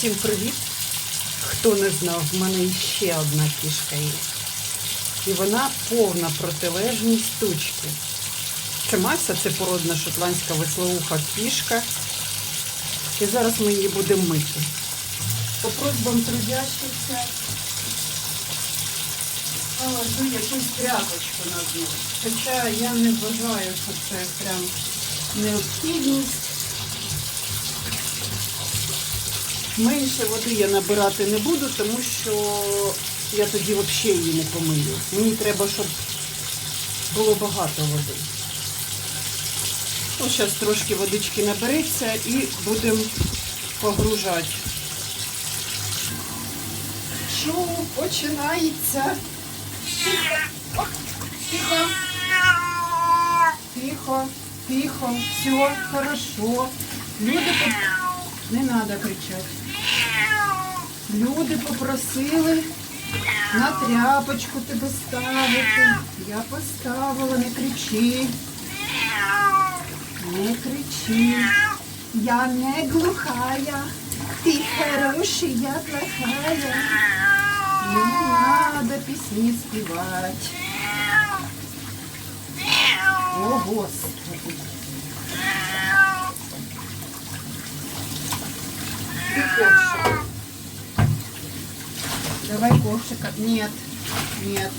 Всім привіт! Хто не знав, в мене ще одна кішка є. І вона повна протилежність тучки. Це Мася, це породна шотландська веслоуха кішка. І зараз ми її будемо мити. По просьбам трудящихся кладу якусь тряпочку на дно. Хоча я не вважаю, що це прям необхідність. Менше води я набирати не буду, тому що я тоді взагалі її не помию. Мені треба, щоб було багато води. Ну, зараз трошки водички набереться і будемо погружати. Шоу починається. Тихо, тихо, тихо, тихо, все хорошо. Люди не треба кричати. Люди попросили на тряпочку тебе ставити. Я поставила, не кричи. Не кричи. Я не глухая. Ты хороший, я плохая. Не надо песни спевать. О, Господи. Ты ковшик. Давай ковшика. Нет, нет.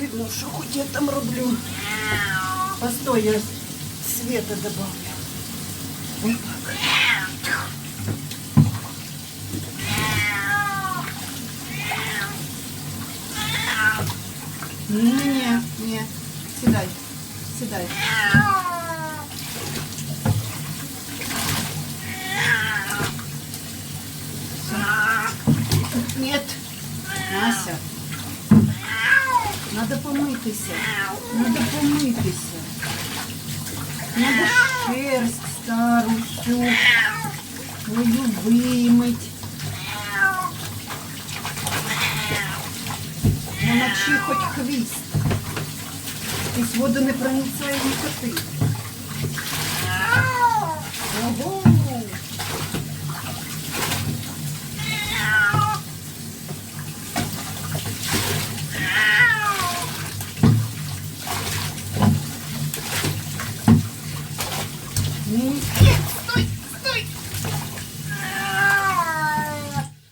Видно, що хоч я там роблю. Постой, я света добавлю. Вот так. Не, не, сідай, сідай. Нет, Мася. Надо помитися. Надо помитися. Надо шерсть стару всю твою вимить. Намочи хоч хвіст. Якісь водонепроницаємі коти. Ого! Ні. Стой, стой!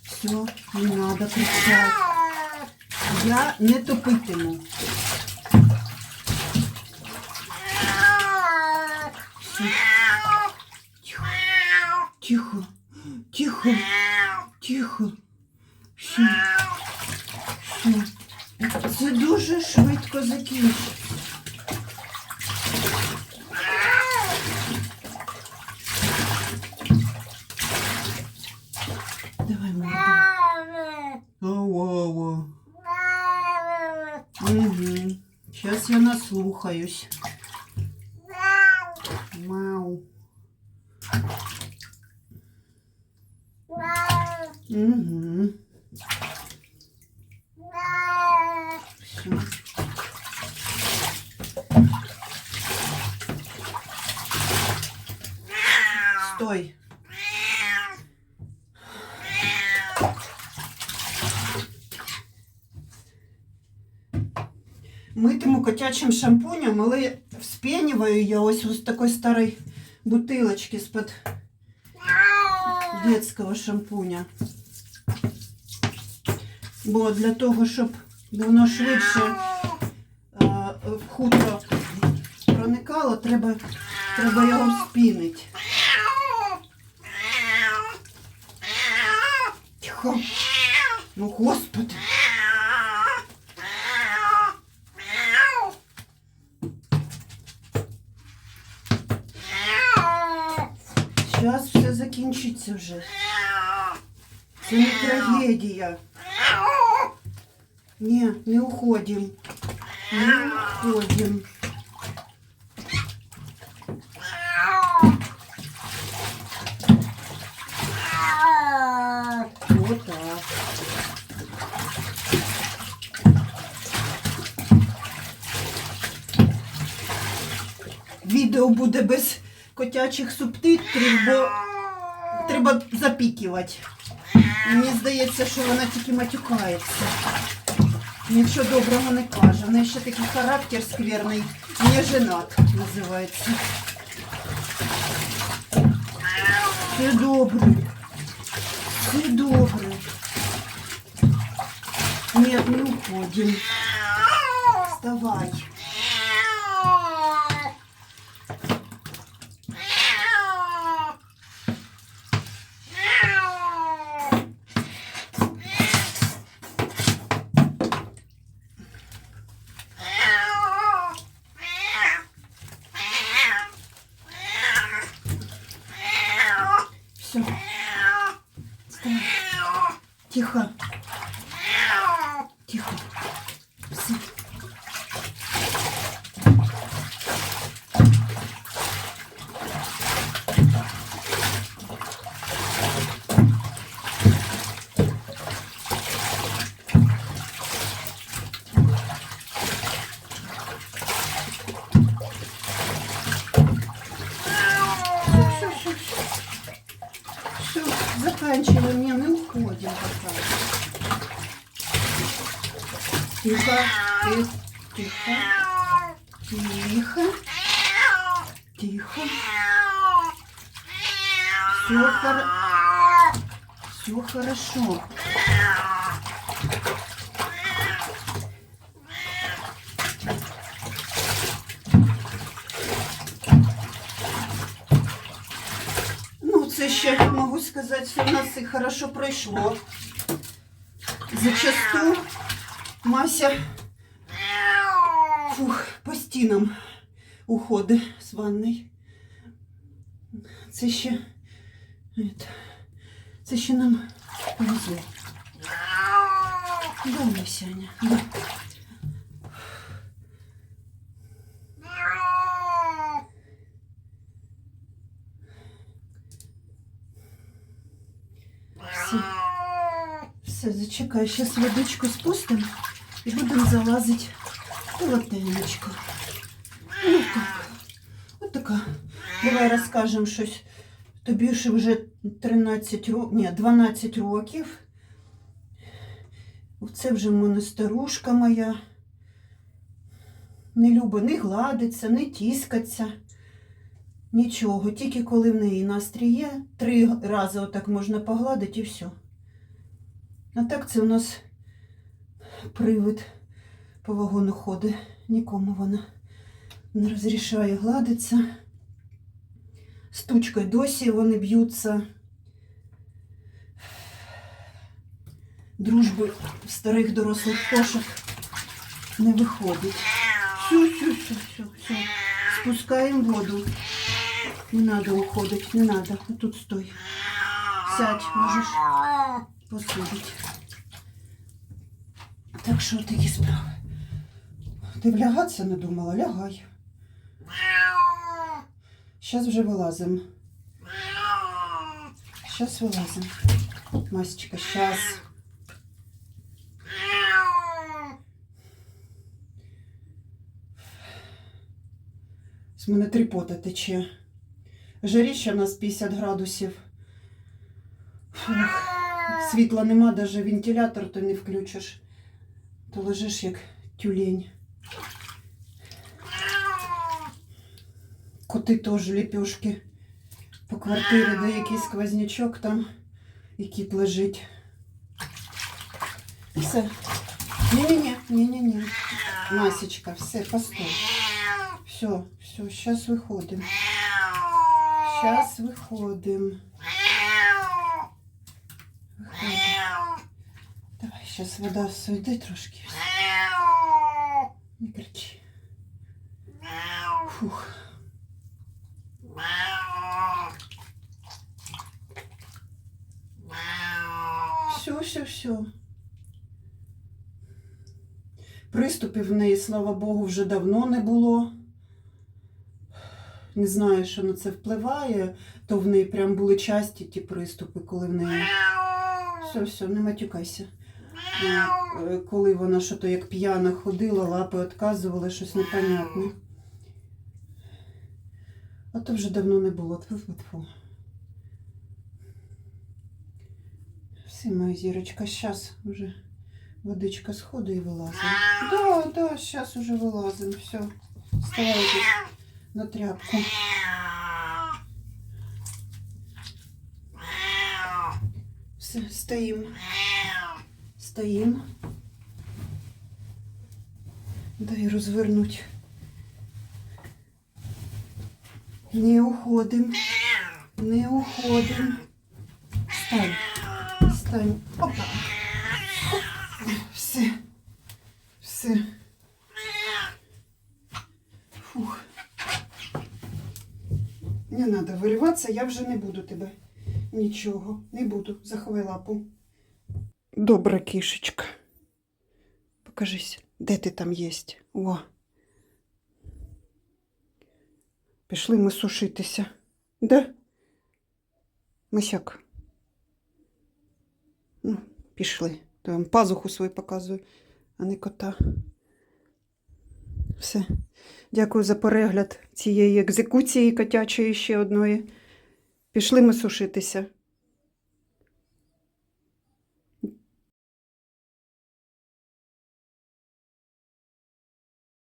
Все, не надо кричать. Я не топитиму. Тихо, тихо, тихо. Все. Все. Це дуже швидко закінчиться. Угу. Сейчас я наслухаюсь. Мау. Угу. Все. Стой. Митиму котячим шампунем, але вспениваю я ось ось такой старой бутылочки з-під детського шампуня. Бо для того, щоб воно швидше в хутро проникало, треба, треба його спінити. Тихо. Ну, господи. Зараз все закінчиться вже. Це не трагедія. Ні, не уходим. Не уходим. Вот так. відео буде без котячих субтитрів, бо треба запікувати. Мені здається, що вона тільки матюкається. Нічого доброго не каже. В неї ще такий характер скверний. Не женат називається. Все добре. Все добре. Нет, не уходим. Вставай. Все. Вставай. Тихо. Тихо. Все. Все, все, все. Все, заканчиваем, не, не уходим пока. Тихо, тихо, тихо, тихо, тихо. Все, хор... все хорошо. Ну, це ще можу сказати, все в нас і хорошо пройшло. Зачасту Мася фух, по стінам уходить з ванної. Це ще, це ще нам повезло. Да, Масяня, да. Все. Все, зачекай, зараз водичку спустимо і будемо залазити полотенечко. Ну так. От така. Давай розкажемо щось. Тобі ж вже 13 років, ні, 12 років. Це вже в мене старушка моя. Не любить не гладиться, не тіскаться. Нічого, тільки коли в неї настрій є, три рази отак можна погладити і все. А так це у нас привид по вагону ходить. Нікому вона не розрішає гладитися. З тучкою досі вони б'ються. Дружби в старих дорослих кошок не виходить. Все, все, все, все, все. Спускаємо воду. Не надо уходить, не надо. Тут стой. Сядь, можеш посудить. Так що такі справи. Ти влягатися не думала? Лягай. Зараз вже вилазимо. Зараз вилазимо. Масечка, зараз. З мене тріпота тече. Жаріще у нас 50 градусів. Фух. Світла нема, навіть вентилятор то не включиш. То лежиш як тюлень. Коти теж ліпешки. По квартирі, де якийсь сквознячок там і кіт лежить. Все. Ні-ні-ні, ні-ні-ні. Масечка, все, постой. Все, все, сейчас выходим. Сейчас выходим. Сейчас вода сойди трошки. Не кричи. Фух. Все, все, все. Приступів в неї, слава Богу, вже давно не було. Не знаю, що на це впливає, то в неї прям були часті ті приступи, коли в неї. Все, все, не матюкайся. Е, Коли вона що то як п'яна ходила, лапи відказували, щось непонятне. А то вже давно не було. Тьфу-тьфу-тьфу. Все, моя зірочка, зараз вже водичка сходить і вилазимо. Да, да, зараз уже вилазимо. Все. Вставайте на тряпку. Все, стоїмо. Стоїмо. Дай розвернуть. Не уходим. Не уходим. Стань. Стань. Опа. Все. Все. Фух. Не треба вириватися, я вже не буду тебе. Нічого, не буду. Заховай лапу. Добра кішечка. Покажись, де ти там єсть. О. Пішли ми сушитися. Да? Мисяк. Ну, пішли. То я вам пазуху свою показую, а не кота. Все. Дякую за перегляд цієї екзекуції котячої ще одної. Пішли ми сушитися.